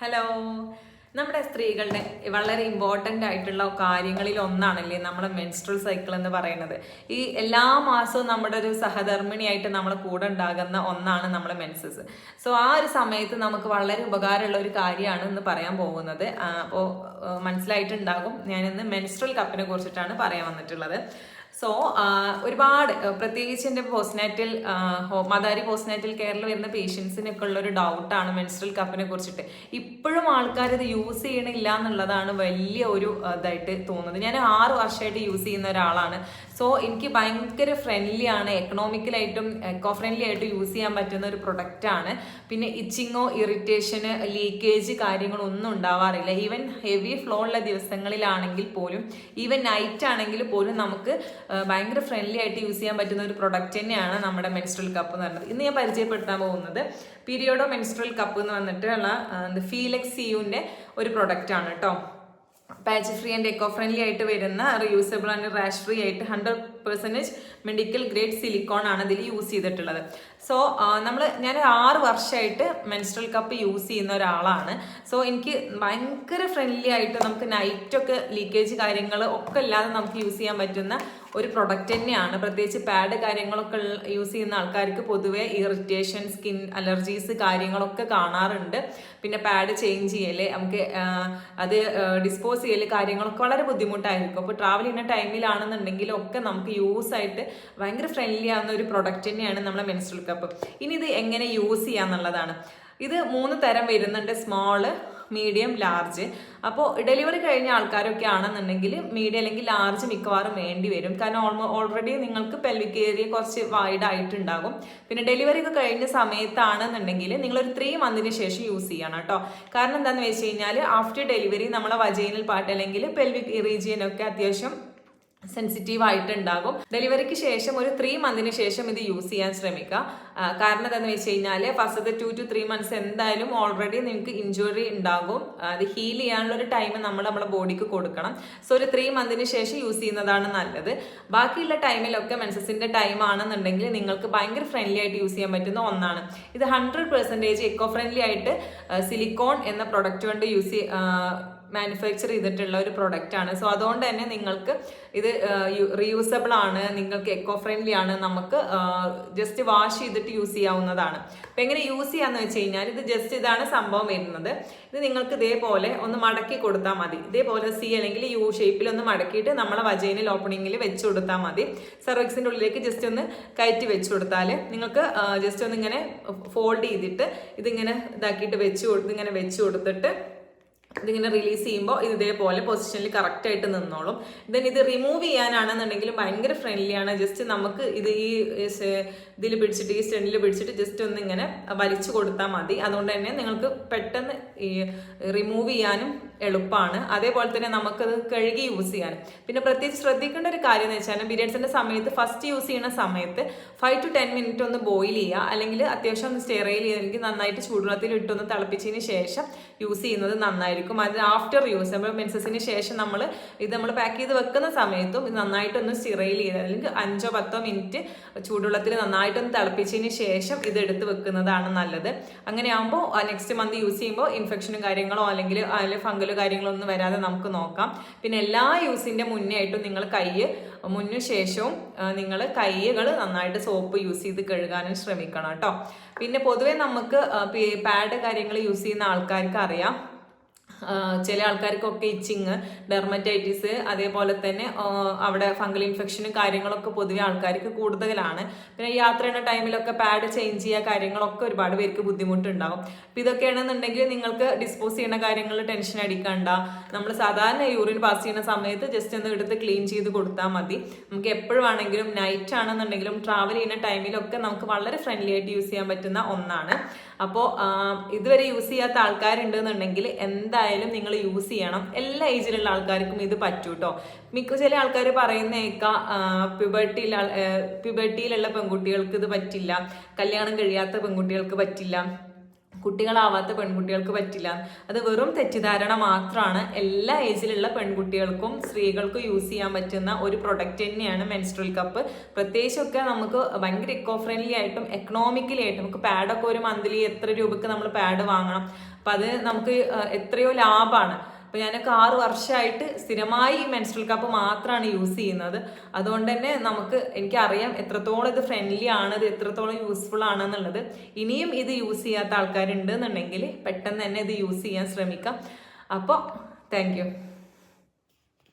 Hello നമ്മുടെ സ്ത്രീകളുടെ വളരെ ഇമ്പോർട്ടന്റ് ആയിട്ടുള്ള കാര്യങ്ങളിൽ ഒന്നാണല്ലേ നമ്മുടെ മെൻസ്ട്രൽ സൈക്കിൾ എന്ന് പറയുന്നത്. ഈ എല്ലാ മാസവും നമ്മുടെ ഒരു സഹധർമ്മിണിയായിട്ട് നമ്മൾ കൂടെ ഉണ്ടാകുന്ന ഒന്നാണ് നമ്മുടെ മെൻസസ് സോ ആ ഒരു സമയത്ത് നമുക്ക് വളരെ ഉപകാരമുള്ള ഒരു കാര്യമാണ് എന്ന് പറയാൻ പോകുന്നത്. അപ്പോൾ മനസ്സിലായിട്ടുണ്ടാകും. ഞാനിന്ന് മെൻസ്ട്രൽ കപ്പിനെ കുറിച്ചിട്ടാണ് പറയാൻ വന്നിട്ടുള്ളത്. സോ ഒരുപാട് പ്രത്യേകിച്ച് എന്റെ പോസ്റ്റ്നാറ്റൽ മദാരി പോസ്റ്റ്നാറ്റൽ കെയറിൽ വരുന്ന പേഷ്യൻസിനൊക്കെ ഉള്ള ഒരു ഡൗട്ടാണ് മെൻസ്ട്രൽ കപ്പിനെ കുറിച്ചിട്ട്. ഇപ്പോഴും ആൾക്കാർ ഇത് യൂസ് ചെയ്യണില്ല എന്നുള്ളതാണ് വലിയ ഒരു ഇതായിട്ട് തോന്നുന്നത്. ഞാൻ ആറ് വർഷമായിട്ട് യൂസ് ചെയ്യുന്ന ഒരാളാണ്. സോ എനിക്ക് ഭയങ്കര ഫ്രണ്ട്ലി ആണ്. എക്കണോമിക്കലായിട്ടും എക്കോ ഫ്രണ്ട്ലി ആയിട്ട് യൂസ് ചെയ്യാൻ പറ്റുന്ന ഒരു പ്രൊഡക്റ്റാണ് പിന്നെ ഇച്ചിങ്ങോ ഇറിറ്റേഷന് ലീക്കേജ് കാര്യങ്ങളൊന്നും ഉണ്ടാവാറില്ല. ഈവൻ ഹെവി ഫ്ലോ ഉള്ള ദിവസങ്ങളിലാണെങ്കിൽ പോലും ഈവൻ നൈറ്റ് ആണെങ്കിൽ പോലും നമുക്ക് ഭയങ്കര ഫ്രണ്ട്ലി ആയിട്ട് യൂസ് ചെയ്യാൻ പറ്റുന്ന ഒരു പ്രൊഡക്റ്റ് തന്നെയാണ് നമ്മുടെ മെൻസ്ട്രൽ കപ്പ് എന്ന് പറയുന്നത്. ഇന്ന് ഞാൻ പരിചയപ്പെടുത്താൻ പോകുന്നത് പീരിയോഡോ മെൻസ്ട്രൽ കപ്പ് എന്ന് വന്നിട്ടുള്ള ഫീലെക്സ് സിയുവിന്റെ ഒരു പ്രൊഡക്റ്റ് ആണ് കേട്ടോ patch free and eco friendly ആയിട്ട് വരുന്ന റിയൂസബിൾ ആൻഡ് റാഷ് ഫ്രീ ആയിട്ട് hundred percentage medical grade silicone ആണ് ഇതിൽ യൂസ് ചെയ്തിട്ടുള്ളത്. സോ നമ്മൾ ഞാൻ ആറ് വർഷമായിട്ട് മെൻസ്ട്രൽ കപ്പ് യൂസ് ചെയ്യുന്ന ഒരാളാണ്. സോ എനിക്ക് ഭയങ്കര ഫ്രണ്ട്ലി ആയിട്ട് നമുക്ക് നൈറ്റൊക്കെ ലീക്കേജ് കാര്യങ്ങൾ ഒക്കെ ഇല്ലാതെ നമുക്ക് യൂസ് ചെയ്യാൻ പറ്റുന്ന ഒരു പ്രൊഡക്റ്റ് തന്നെയാണ്. പ്രത്യേകിച്ച് പാഡ് കാര്യങ്ങളൊക്കെ യൂസ് ചെയ്യുന്ന ആൾക്കാർക്ക് പൊതുവെ ഇറിറ്റേഷൻ സ്കിൻ അലർജീസ് കാര്യങ്ങളൊക്കെ കാണാറുണ്ട്. പിന്നെ പാഡ് ചേഞ്ച് ചെയ്യൽ നമുക്ക് അത് ഡിസ്പോസ് ചെയ്യൽ കാര്യങ്ങളൊക്കെ വളരെ ബുദ്ധിമുട്ടായിരിക്കും. അപ്പോൾ ട്രാവൽ ചെയ്യുന്ന ടൈമിലാണെന്നുണ്ടെങ്കിലും ഒക്കെ നമുക്ക് യൂസ് ആയിട്ട് ഭയങ്കര ഫ്രണ്ട്ലി ആവുന്ന ഒരു പ്രൊഡക്റ്റ് തന്നെയാണ് നമ്മളെ മെൻസ്ട്രൽ കപ്പ് ഇനി ഇത് എങ്ങനെ യൂസ് ചെയ്യാന്നുള്ളതാണ്. ഇത് മൂന്ന് തരം വരുന്നുണ്ട്. Small medium large. അപ്പോൾ ഡെലിവറി കഴിഞ്ഞ ആൾക്കാരൊക്കെ ആണെന്നുണ്ടെങ്കിൽ മീഡിയം അല്ലെങ്കിൽ ലാർജ് മിക്കവാറും വേണ്ടി വരും. കാരണം ഓൾമോ ഓൾറെഡി നിങ്ങൾക്ക് പെൽവിക് ഏരിയ കുറച്ച് വൈഡ് ആയിട്ടുണ്ടാകും. പിന്നെ ഡെലിവറി ഒക്കെ കഴിഞ്ഞ സമയത്താണെന്നുണ്ടെങ്കിൽ നിങ്ങളൊരു ത്രീ മന്തിന് ശേഷം യൂസ് ചെയ്യണം കേട്ടോ കാരണം എന്താണെന്ന് വെച്ച് കഴിഞ്ഞാൽ ആഫ്റ്റർ ഡെലിവറി നമ്മളെ വജൈനൽ പാർട്ട് അല്ലെങ്കിൽ പെൽവിക് റീജിയനൊക്കെ അത്യാവശ്യം സെൻസിറ്റീവ് ആയിട്ടുണ്ടാകും ഡെലിവറിക്ക് ശേഷം ഒരു ത്രീ മന്തിന് ശേഷം ഇത് യൂസ് ചെയ്യാൻ ശ്രമിക്കുക. കാരണം എന്താണെന്ന് വെച്ച് കഴിഞ്ഞാൽ ഫസ്റ്റത്തെ ടു ടു ത്രീ മന്ത്സ് എന്തായാലും ഓൾറെഡി നിങ്ങൾക്ക് ഇഞ്ചുറി ഉണ്ടാകും. അത് ഹീൽ ചെയ്യാനുള്ള ഒരു ടൈം നമ്മൾ നമ്മുടെ ബോഡിക്ക് കൊടുക്കണം. സോ ഒരു ത്രീ മന്തിന് ശേഷം യൂസ് ചെയ്യുന്നതാണ് നല്ലത്. ബാക്കിയുള്ള ടൈമിലൊക്കെ മെൻസസിന്റെ ടൈം ആണെന്നുണ്ടെങ്കിൽ നിങ്ങൾക്ക് ഭയങ്കര ഫ്രണ്ട്ലി ആയിട്ട് യൂസ് ചെയ്യാൻ പറ്റുന്ന ഒന്നാണ്. ഇത് ഹൺഡ്രഡ് പെർസെന്റേജ് എക്കോ ഫ്രണ്ട്ലി ആയിട്ട് സിലിക്കോൺ എന്ന പ്രൊഡക്റ്റ് കൊണ്ട് യൂസ് മാനുഫാക്ചർ ചെയ്തിട്ടുള്ള ഒരു പ്രൊഡക്റ്റ് ആണ്. സോ അതുകൊണ്ട് തന്നെ നിങ്ങൾക്ക് ഇത് റീയൂസബിൾ ആണ് നിങ്ങൾക്ക് എക്കോ ഫ്രണ്ട്ലി ആണ് നമുക്ക് ജസ്റ്റ് വാഷ് ചെയ്തിട്ട് യൂസ് ചെയ്യാവുന്നതാണ്. അപ്പം എങ്ങനെ യൂസ് ചെയ്യാന്ന് വെച്ച് കഴിഞ്ഞാൽ ഇത് ജസ്റ്റ് ഇതാണ് സംഭവം വരുന്നത്. ഇത് നിങ്ങൾക്ക് ഇതേപോലെ ഒന്ന് മടക്കി കൊടുത്താൽ മതി. ഇതേപോലെ സി അല്ലെങ്കിൽ യു ഷേപ്പിൽ ഒന്ന് മടക്കിയിട്ട് നമ്മളെ വജൈനൽ ഓപ്പണിങ്ങിൽ വെച്ച് കൊടുത്താൽ മതി. സർവീക്സിന്റെ ഉള്ളിലേക്ക് ജസ്റ്റ് ഒന്ന് കയറ്റി വെച്ച് കൊടുത്താൽ നിങ്ങൾക്ക് ജസ്റ്റ് ഒന്ന് ഇങ്ങനെ ഫോൾഡ് ചെയ്തിട്ട് ഇതിങ്ങനെ ഇതാക്കിയിട്ട് വെച്ച് ഇങ്ങനെ വെച്ച് കൊടുത്തിട്ട് ഇതിങ്ങനെ റിലീസ് ചെയ്യുമ്പോൾ ഇത് ഇതേപോലെ പൊസിഷനിൽ കറക്റ്റ് ആയിട്ട് നിന്നോളും. ദെൻ ഇത് റിമൂവ് ചെയ്യാനാണെന്നുണ്ടെങ്കിൽ ഭയങ്കര ഫ്രണ്ട്ലി ആണ്. ജസ്റ്റ് നമുക്ക് ഇത് ഈ ഇതിൽ പിടിച്ചിട്ട് ഈ സ്റ്റെൻഡിൽ പിടിച്ചിട്ട് ജസ്റ്റ് ഒന്ന് ഇങ്ങനെ വലിച്ചു കൊടുത്താൽ മതി. അതുകൊണ്ട് തന്നെ നിങ്ങൾക്ക് പെട്ടെന്ന് ഈ റിമൂവ് ചെയ്യാനും എളുപ്പമാണ് അതേപോലെ തന്നെ നമുക്കത് കഴുകി യൂസ് ചെയ്യാൻ. പിന്നെ പ്രത്യേകിച്ച് ശ്രദ്ധിക്കേണ്ട ഒരു കാര്യം എന്ന് വെച്ചാൽ പീരിയഡ്സിന്റെ സമയത്ത് ഫസ്റ്റ് യൂസ് ചെയ്യുന്ന സമയത്ത് ഫൈവ് ടു ടെൻ മിനിറ്റ് ഒന്ന് ബോയിൽ ചെയ്യുക. അല്ലെങ്കിൽ അത്യാവശ്യം ഒന്ന് സ്റ്റെറൈൽ ചെയ്തെങ്കിൽ നന്നായിട്ട് ചൂടുവെള്ളത്തിൽ ഇട്ടൊന്ന് തിളപ്പിച്ചതിന് ശേഷം യൂസ് ചെയ്യുന്നത് നന്നായിരിക്കും. അതിന് ആഫ്റ്റർ യൂസ് നമ്മൾ മെൻസസിന് ശേഷം നമ്മൾ ഇത് നമ്മൾ പാക്ക് ചെയ്ത് വെക്കുന്ന സമയത്തും ഇത് നന്നായിട്ടൊന്ന് സ്റ്റെറൈൽ ചെയ്ത് അല്ലെങ്കിൽ അഞ്ചോ പത്തോ മിനിറ്റ് ചൂടുവെള്ളത്തിൽ നന്നായിട്ടൊന്ന് തിളപ്പിച്ചതിന് ശേഷം ഇത് എടുത്ത് വെക്കുന്നതാണ് നല്ലത്. അങ്ങനെ ആകുമ്പോൾ നെക്സ്റ്റ് മന്ത് യൂസ് ചെയ്യുമ്പോൾ ഇൻഫെക്ഷനും കാര്യങ്ങളോ അല്ലെങ്കിൽ അതിൽ ഫംഗലോ കാര്യങ്ങളോ ഒന്നും വരാതെ നമുക്ക് നോക്കാം. പിന്നെ എല്ലാ യൂസിന്റെ മുന്നേ ആയിട്ടും നിങ്ങൾ കൈ മുന്നു ശേഷവും നിങ്ങൾ കൈകൾ നന്നായിട്ട് സോപ്പ് യൂസ് ചെയ്ത് കഴുകാനും ശ്രമിക്കണം കേട്ടോ. പിന്നെ പൊതുവേ നമുക്ക് പാഡ് കാര്യങ്ങൾ യൂസ് ചെയ്യുന്ന ആൾക്കാർക്ക് അറിയാം. ചില ആൾക്കാർക്കൊക്കെ ഇച്ചിങ് ഡെർമറ്റൈറ്റിസ് അതേപോലെ തന്നെ അവിടെ ഫംഗൽ ഇൻഫെക്ഷനും കാര്യങ്ങളൊക്കെ പൊതുവെ ആൾക്കാർക്ക് കൂടുതലാണ്. പിന്നെ യാത്ര ചെയ്യുന്ന ടൈമിലൊക്കെ പാഡ് ചേഞ്ച് ചെയ്യുക കാര്യങ്ങളൊക്കെ ഒരുപാട് പേർക്ക് ബുദ്ധിമുട്ടുണ്ടാവും. അപ്പം ഇതൊക്കെയാണെന്നുണ്ടെങ്കിൽ നിങ്ങൾക്ക് ഡിസ്പോസ് ചെയ്യുന്ന കാര്യങ്ങൾ ടെൻഷൻ അടിക്കണ്ട. നമ്മൾ സാധാരണ യൂറിൻ പാസ് ചെയ്യുന്ന സമയത്ത് ജസ്റ്റ് ഒന്ന് എടുത്ത് ക്ലീൻ ചെയ്ത് കൊടുത്താൽ മതി. നമുക്ക് എപ്പോഴാണെങ്കിലും നൈറ്റ് ആണെന്നുണ്ടെങ്കിലും ട്രാവൽ ചെയ്യുന്ന ടൈമിലൊക്കെ നമുക്ക് വളരെ ഫ്രണ്ട്ലി ആയിട്ട് യൂസ് ചെയ്യാൻ പറ്റുന്ന ഒന്നാണ്. അപ്പോൾ ഇതുവരെ യൂസ് ചെയ്യാത്ത ആൾക്കാരുണ്ടെന്നുണ്ടെങ്കിൽ എന്തായാലും നിങ്ങൾ യൂസ് ചെയ്യണം. എല്ലാ ഏജിലുള്ള ആൾക്കാർക്കും ഇത് പറ്റൂ കേട്ടോ മിക്ക ചില ആൾക്കാർ പറയുന്നേക്കാം പ്യുബർട്ടിയിൽ പ്യുബർട്ടിയിലുള്ള പെൺകുട്ടികൾക്ക് ഇത് പറ്റില്ല. കല്യാണം കഴിയാത്ത പെൺകുട്ടികൾക്ക് പറ്റില്ല. കുട്ടികളാവാത്ത പെൺകുട്ടികൾക്ക് പറ്റില്ല. അത് വെറും തെറ്റിദ്ധാരണ മാത്രമാണ്. എല്ലാ ഏജിലുള്ള പെൺകുട്ടികൾക്കും സ്ത്രീകൾക്കും യൂസ് ചെയ്യാൻ പറ്റുന്ന ഒരു പ്രൊഡക്റ്റ് തന്നെയാണ് മെൻസ്ട്രൽ കപ്പ്. പ്രത്യേകിച്ചൊക്കെ നമുക്ക് ഭയങ്കര ഇക്കോ ഫ്രണ്ട്ലി ആയിട്ടും എക്കണോമിക്കലി ആയിട്ടും നമുക്ക് പാഡൊക്കെ ഒരു മന്ത്ലി എത്ര രൂപക്ക് നമ്മൾ പാഡ് വാങ്ങണം. അപ്പം അത് നമുക്ക് എത്രയോ ലാഭമാണ് അപ്പോൾ ഞാനൊക്കെ ആറ് വർഷമായിട്ട് സ്ഥിരമായി ഈ മെൻസ്ട്രൽ കപ്പ് മാത്രമാണ് യൂസ് ചെയ്യുന്നത്. അതുകൊണ്ട് തന്നെ നമുക്ക് എനിക്കറിയാം എത്രത്തോളം ഇത് ഫ്രണ്ട്ലി ആണ് ഇത് എത്രത്തോളം യൂസ്ഫുൾ ആണെന്നുള്ളത്. ഇനിയും ഇത് യൂസ് ചെയ്യാത്ത ആൾക്കാരുണ്ട് എന്നുണ്ടെങ്കിൽ പെട്ടെന്ന് തന്നെ ഇത് യൂസ് ചെയ്യാൻ ശ്രമിക്കാം. അപ്പോൾ താങ്ക്